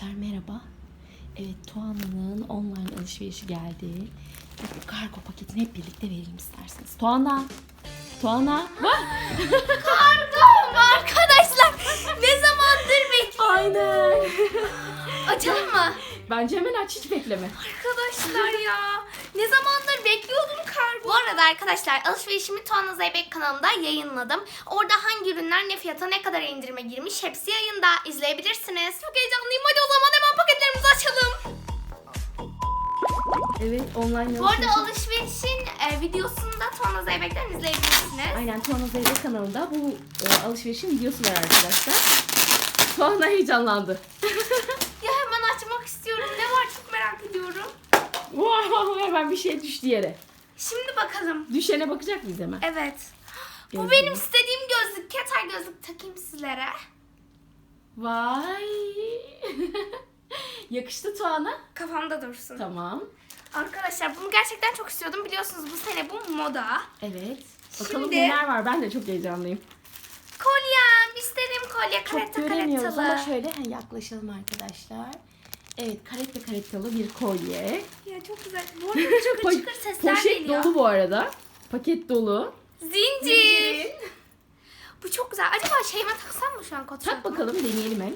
Arkadaşlar merhaba. Evet Tuana'nın online alışverişi geldi. Bu kargo paketini hep birlikte verelim isterseniz. Tuana. Tuana. Bak. Pardon arkadaşlar. Ne zamandır bekliyorum. Aynen. Açalım mı? Bence hemen aç hiç bekleme. Arkadaşlar ya. Ne zamandır bekliyordum kargo. Bu arada arkadaşlar alışverişimi Tuana Zeybek kanalında yayınladım. Orada hangi ürünler ne fiyata ne kadar indirime girmiş hepsi yayında. izleyebilirsiniz. Çok heyecanlıyım. Hadi o zaman hemen paketlerimizi açalım. Evet online Bu arada alışverişin e, videosunu da Tuana Zeybek'ten izleyebilirsiniz. Aynen Tuana Zeybek kanalında bu e, alışverişin videosu var arkadaşlar. Tuana heyecanlandı. Ya hemen açmak istiyorum. Ne var çok merak ediyorum. Wow, hemen bir şey düştü yere. Şimdi bakalım. Düşene bakacak mıyız hemen? Evet. Bu Gözlüğü. benim istediğim gözlük. Keter gözlük takayım sizlere. Vay. Yakıştı Tuana. Kafamda dursun. Tamam. Arkadaşlar bunu gerçekten çok istiyordum. Biliyorsunuz bu sene bu moda. Evet. Bakalım Şimdi- neler var. Ben de çok heyecanlıyım. Kolyem. istediğim kolye. Çok Karetta göremiyoruz ama şöyle ha, yaklaşalım arkadaşlar. Evet karette karettalı bir kolye. Ya çok güzel. Bu arada çıkır çıkır sesler Poşet geliyor. dolu bu arada. Paket dolu. Zincir. Bu çok güzel. Acaba şeyime taksam mı şu an kot Tak bakalım deneyelim hem.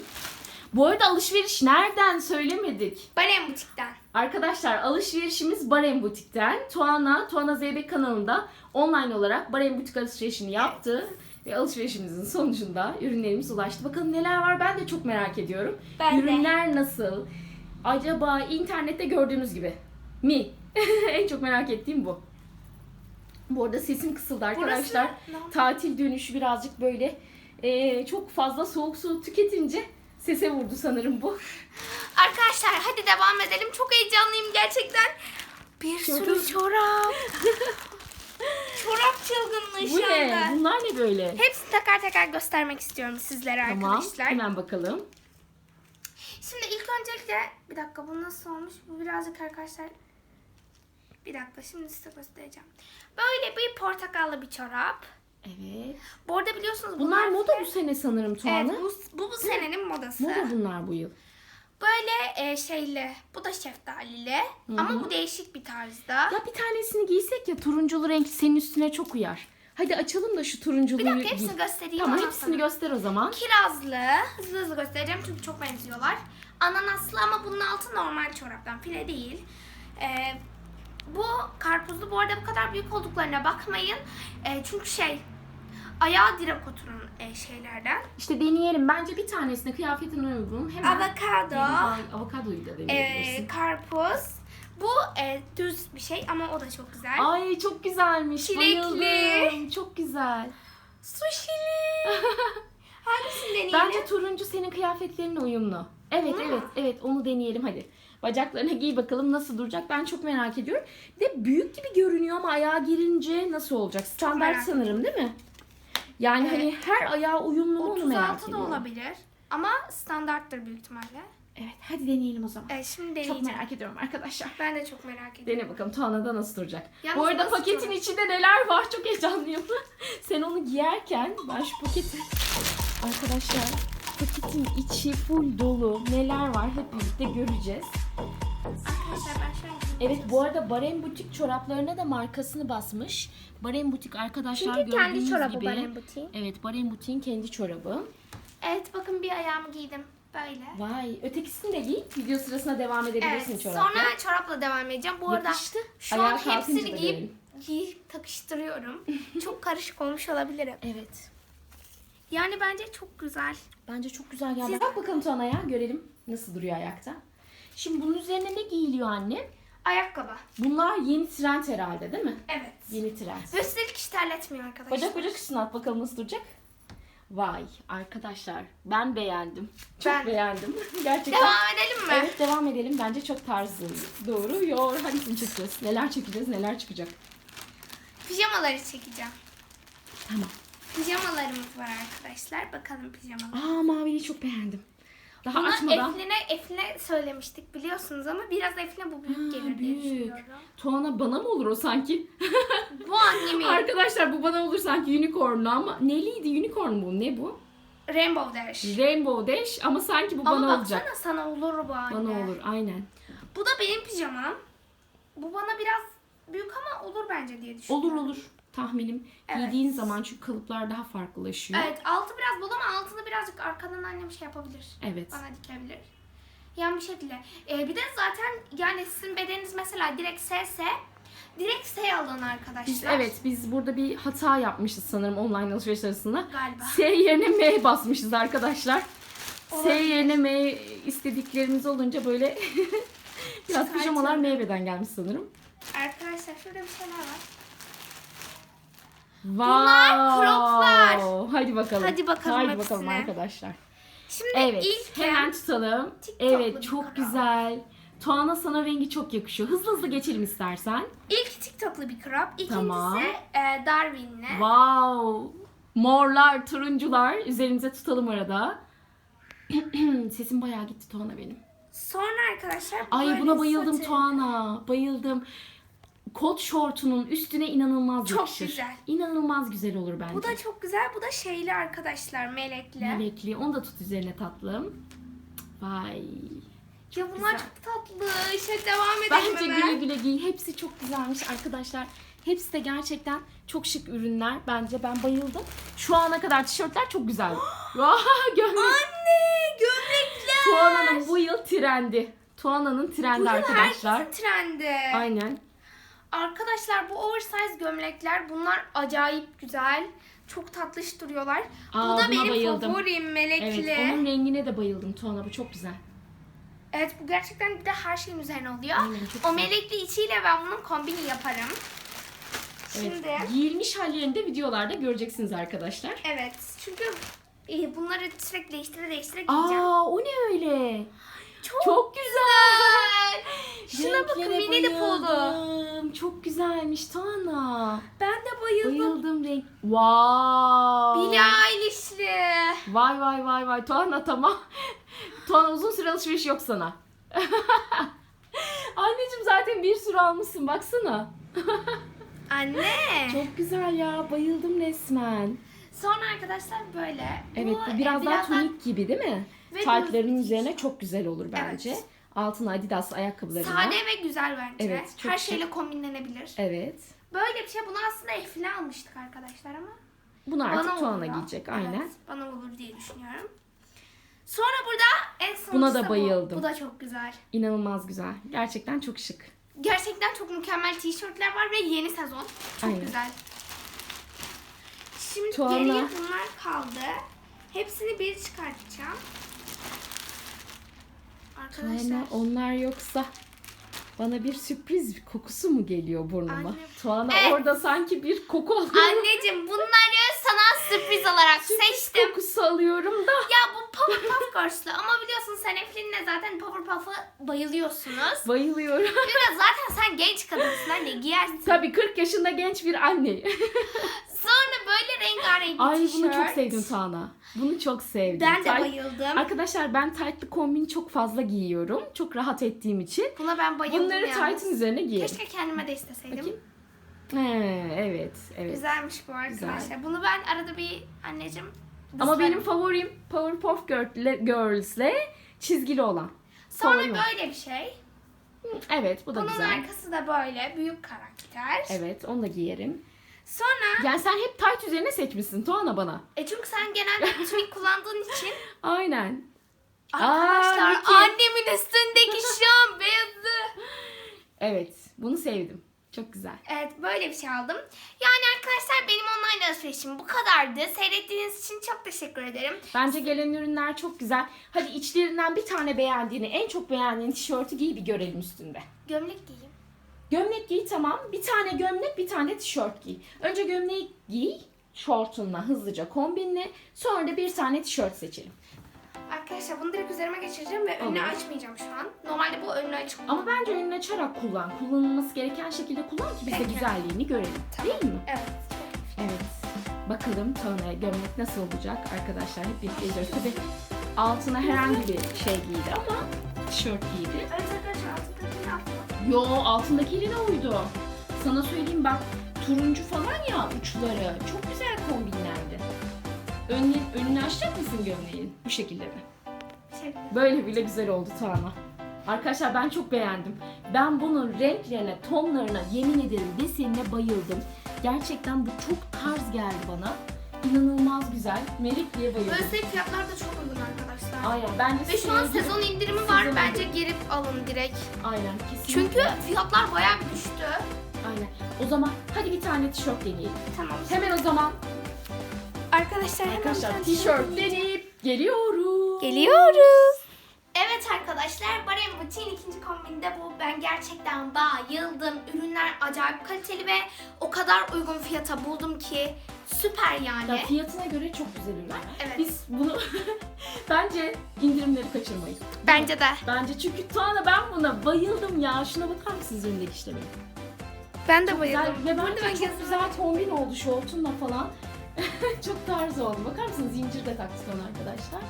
Bu arada alışveriş nereden söylemedik. Balen butikten. Arkadaşlar alışverişimiz Barem Butik'ten. Tuana, Tuana Zeybek kanalında online olarak Barem Butik alışverişini yaptı. Ve alışverişimizin sonucunda ürünlerimiz ulaştı. Bakalım neler var ben de çok merak ediyorum. Ben de. Ürünler nasıl? Acaba internette gördüğünüz gibi mi? en çok merak ettiğim bu. Bu arada sesim kısıldı arkadaşlar. Burası- Tatil dönüşü birazcık böyle eee, çok fazla soğuk su tüketince sese vurdu sanırım bu. Arkadaşlar hadi devam edelim. Çok heyecanlıyım gerçekten. Bir Çok sürü çorap. çorap çılgınlığı Bu şu ne? anda. Bunlar ne böyle? Hepsini teker teker göstermek istiyorum sizlere Tamam. arkadaşlar. Hemen bakalım. Şimdi ilk öncelikle bir dakika bu nasıl olmuş? Bu birazcık arkadaşlar bir dakika şimdi size göstereceğim. Böyle bir portakallı bir çorap. Evet. Bu arada biliyorsunuz Bunlar moda size- bu sene sanırım Tuana. Evet bu, bu bu senenin modası. Moda bunlar bu yıl. Böyle e, şeyli. Bu da şeftalili. Ama bu değişik bir tarzda. Ya bir tanesini giysek ya turunculu renk senin üstüne çok uyar. Hadi açalım da şu turunculuyu Bir dakika hepsini göstereyim. Tamam ondan hepsini göster o zaman. Kirazlı. Hızlı hızlı göstereceğim çünkü çok benziyorlar. Ananaslı ama bunun altı normal çoraptan. File değil. Ee, bu karpuzlu bu arada bu kadar büyük olduklarına bakmayın. Ee, çünkü şey ayağı direkt oturan e, şeylerden. İşte deneyelim. Bence bir tanesine kıyafetine uygun. Hemen. Avokado. Ay, avokadoyu da e, deneyebilirsin. karpuz. Bu e, düz bir şey ama o da çok güzel. Ay çok güzelmiş. Çilekli. Bayıldım. Çok güzel. Sushili. Hangisini deneyelim? Bence turuncu senin kıyafetlerine uyumlu. Evet Bunu evet mu? evet onu deneyelim hadi. Bacaklarına giy bakalım nasıl duracak ben çok merak ediyorum. Bir de büyük gibi görünüyor ama ayağa girince nasıl olacak? Standart merak sanırım değil mi? Yani Evet. hani her ayağa uyumlu mu onu merak 36 da ediyorum. olabilir. Ama standarttır büyük ihtimalle. Evet hadi deneyelim o zaman. E, şimdi Çok deneyeceğim. merak ediyorum arkadaşlar. Ben de çok merak ediyorum. Dene bakalım Tuana'da nasıl duracak. Yalnız Bu arada nasıl paketin duracak? içinde neler var çok heyecanlıyım. Sen onu giyerken ben şu paketi arkadaşlar paketin içi full dolu neler var hep birlikte göreceğiz. Arkadaşlar ben an Evet bu arada Barem Butik çoraplarına da markasını basmış. Barem Butik arkadaşlar Çünkü kendi gördüğünüz çorabı gibi. Barem Butik'in. Evet Barem Butik'in kendi çorabı. Evet bakın bir ayağımı giydim. Böyle. Vay ötekisini de giy. Video sırasında devam edebilirsin Evet çorapla. sonra çorapla devam edeceğim. Bu arada Yakıştı. şu Ayağa an hepsini giyip, giyip takıştırıyorum. çok karışık olmuş olabilirim. Evet. Yani bence çok güzel. Bence çok güzel geldi. Siz- Bak bakalım Tuana'ya görelim nasıl duruyor ayakta. Şimdi bunun üzerine ne giyiliyor anne? Ayakkabı. Bunlar yeni trend herhalde değil mi? Evet. Yeni trend. Ve üstelik hiç terletmiyor arkadaşlar. Bacak bacak üstüne at bakalım nasıl duracak. Vay arkadaşlar ben beğendim. Çok Ben- beğendim. Gerçekten. Devam edelim mi? Evet devam edelim. Bence çok tarzı. Doğru. Yor. Hangisini çekeceğiz? Neler çekeceğiz? Neler çıkacak? Pijamaları çekeceğim. Tamam. Pijamalarımız var arkadaşlar. Bakalım pijamalar. Aa maviliyi çok beğendim. Daha Bunu açmadan. Eflin'e, Eflin'e söylemiştik biliyorsunuz ama biraz Eflin'e bu büyük gelir diye büyük. düşünüyorum. Tuana bana mı olur o sanki? Bu annemin. Arkadaşlar bu bana olur sanki unicornlu ama neliydi unicorn mu? Ne bu? Rainbow Dash. Rainbow Dash ama sanki bu Ama bana baksana olacak. sana olur bu anne. Bana olur aynen. Bu da benim pijamam. Bu bana biraz büyük ama olur bence diye düşünüyorum. Olur olur tahminim. Evet. Giydiğin zaman çünkü kalıplar daha farklılaşıyor. Evet altı biraz bol ama altını birazcık arkadan annem şey yapabilir. Evet. Bana dikebilir. Yani bu şekilde. Ee, bir de zaten yani sizin bedeniniz mesela direkt S ise direkt S alın arkadaşlar. Biz, evet biz burada bir hata yapmışız sanırım online alışveriş arasında. Galiba. S yerine M basmışız arkadaşlar. S Olabilir. yerine M istediklerimiz olunca böyle biraz pijamalar M beden gelmiş sanırım. Arkadaşlar şurada bir şeyler var. Wow. croplar. Hadi bakalım. Hadi bakalım Hadi bakalım hepsine. arkadaşlar. Şimdi Evet. ilk hemen tutalım. Evet çok güzel. Tuana sana rengi çok yakışıyor. Hızlı hızlı geçelim istersen. ilk TikTok'lu bir crop. İkincisi Tamam. e, Darwin'le. Wow. Morlar, turuncular. Üzerimize tutalım arada. Sesim bayağı gitti Tuana benim. Sonra arkadaşlar Ay buna bayıldım. Tuana. Bayıldım. Kot şortunun üstüne inanılmaz Çok yakışır. güzel. İnanılmaz güzel olur bence. Bu da çok güzel. Bu da şeyli arkadaşlar melekli. Melekli. Onu da tut üzerine tatlım. Vay. ya bunlar güzel. çok tatlı. İşte devam edelim Bence hemen. güle güle giy. Hepsi çok güzelmiş arkadaşlar. Hepsi de gerçekten çok şık ürünler. Bence ben bayıldım. Şu ana kadar tişörtler çok güzel. Gömlek. Anne gömlekler. Tuana'nın bu yıl trendi. Tuana'nın trendi Bu yıl arkadaşlar. herkesin trendi. Aynen. Arkadaşlar bu oversize gömlekler bunlar acayip güzel. Çok tatlış duruyorlar. Aa, bu da benim bayıldım. favorim melekli. Evet onun rengine de bayıldım Tuana. Bu çok güzel. Evet bu gerçekten bir de her şeyin üzerine oluyor. Aynen, çok o güzel. melekli içiyle ben bunun kombini yaparım. Şimdi Evet. Giyilmiş hallerini de videolarda göreceksiniz arkadaşlar. evet çünkü e, bunları sürekli değiştire değiştire giyeceğim. Aa o ne öyle? Çok, Çok güzel. Şuna bakın mini de polo. Çok güzelmiş Tuana. Ben de bayıldım. Bayıldım renk. Wow. Billie Eilish'li. Vay vay vay vay. Tuana tamam. Tuana uzun süre alışveriş yok sana. Anneciğim zaten bir sürü almışsın baksana. Anne. Çok güzel ya. Bayıldım resmen. Sonra arkadaşlar böyle. Evet bu biraz, daha tonik gibi değil mi? Ve Taytların üzerine çok güzel olur bence. Evet. Altına Adidas ayakkabılarına. Sade ve güzel bence. Evet, çok Her şeyle kombinlenebilir. Evet. Böyle bir şey. Bunu aslında Eflin'e almıştık arkadaşlar ama. Bunu artık bana Tuana giyecek. Evet, Aynen. bana olur diye düşünüyorum. Sonra burada en sonuncusu Buna da bu. bayıldım. Bu da çok güzel. İnanılmaz güzel. Gerçekten çok şık. Gerçekten çok mükemmel tişörtler var ve yeni sezon. Çok Aynen. güzel. Şimdi Tuana. geriye bunlar kaldı. Hepsini bir çıkartacağım. Arkadaşlar. Tuana onlar yoksa bana bir sürpriz bir kokusu mu geliyor burnuma? Anne. Tuana Evet. orada sanki bir koku alıyorum. Anneciğim bunları sana sürpriz olarak Sürpriz seçtim. kokusu alıyorum da. Ya bu Powerpuff Girls'lı ama biliyorsun sen Eflin'le zaten Powerpuff'a bayılıyorsunuz. Bayılıyorum. Bir de zaten sen genç kadınsın anne giyersin. Tabii 40 yaşında genç bir anne. Sonra böyle rengarenk bir Ay bunu çok sevdim Tuana. Bunu çok sevdim. Ben de Tight- bayıldım. Arkadaşlar ben tight'lı kombin çok fazla giyiyorum. Çok rahat ettiğim için. Buna ben bayıldım Bunları yalnız. tight'ın üzerine giyerim. Keşke kendime de isteseydim. Bakayım. He, evet, evet. Güzelmiş bu arkadaşlar. Güzel. Bunu ben arada bir anneciğim Ama benim favorim Powerpuff Girl- Girls'le çizgili olan. Sonra favorim o. böyle bir şey. Evet, bu da Bunun güzel. arkası da böyle büyük karakter. Evet, onu da giyerim. Sonra Yani sen hep tight üzerine seçmişsin Tuana bana. e çünkü sen genelde tweet kullandığın için Aynen. arkadaşlar Vicky. annemin üstündeki şu an beyazı. Evet, bunu sevdim. Çok güzel. Evet böyle bir şey aldım. Yani arkadaşlar benim online alışverişim bu kadardı. Seyrettiğiniz için çok teşekkür ederim. Bence gelen ürünler çok güzel. Hadi içlerinden bir tane beğendiğini, en çok beğendiğin tişörtü giy bir görelim üstünde. Gömlek giyeyim. Gömlek giy tamam. Bir tane gömlek, bir tane tişört giy. Önce gömleği giy, şortunla hızlıca kombinle. Sonra da bir tane tişört seçelim. Arkadaşlar bunu direkt üzerime geçireceğim ve önünü Olur. açmayacağım şu an. Normalde bu önünü açık. Ama bence önünü açarak kullan. Kullanılması gereken şekilde kullan ki biz de Peki. güzelliğini görelim. Değil mi? Evet. Evet. Bakalım Tuana'ya gömlek nasıl olacak arkadaşlar hep birlikte izliyoruz. Tabii altına herhangi bir şey giydi ama tişört giydi. Evet arkadaşlar altındakini yaptım. Yo altındakiyle ne uydu? Sana söyleyeyim bak turuncu falan ya uçları. Çok güzel kombinlerdi. Önünü, önünü açacak mısın gömleğin? Bu şekilde mi? Böyle bile güzel oldu Tuana. Arkadaşlar ben çok beğendim. Ben bunun renklerine, tonlarına, yemin ederim desenine bayıldım. Gerçekten bu çok tarz geldi bana. İnanılmaz güzel. Melik diye bayıldım. Böyle fiyatlar da çok uygun arkadaşlar. Aynen. Bence Ve şu an sezon indirimi var. Sezon Bence girip alın direkt. Aynen kesinlikle. Çünkü fiyatlar bayağı bir düştü. Aynen. O zaman hadi bir tane tişört deneyelim. Tamam. Hemen o zaman Arkadaşlar hemen bir arkadaşlar tane tişört deneyip geliyoruz. Geliyoruz. Evet arkadaşlar Barem Boutique ikinci kombinde bu. Ben gerçekten bayıldım. Ürünler acayip kaliteli ve o kadar uygun fiyata buldum ki süper yani. Ya fiyatına göre çok güzel ürünler. Evet. Biz bunu bence indirimleri kaçırmayın. Bence de. Bence çünkü Tuana ben buna bayıldım ya. Şuna bakar mısınız önündeki işlemeye? Ben de Güzel bayıldım. ve Burada bence ben çok güzel kombin oldu şortunla falan. çok tarz oldu. Bakar mısınız zincir de taktı Tuana arkadaşlar.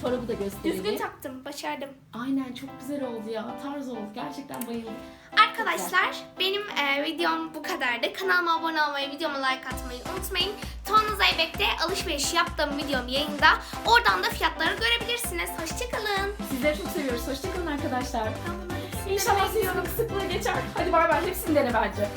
Çorabı da gösterelim. Düzgün taktım. Başardım. Aynen çok güzel oldu ya. Tarz oldu. Gerçekten bayıldım. Arkadaşlar benim e, videom bu kadardı. Kanalıma abone olmayı, videoma like atmayı unutmayın. Tuana Zeybek'te alışveriş yaptığım videom yayında. Oradan da fiyatları görebilirsiniz. Hoşçakalın. Sizleri çok seviyoruz. Hoşçakalın arkadaşlar. İnşallah senin sıklığı geçer. Hadi bay bay. Hepsini dene bence.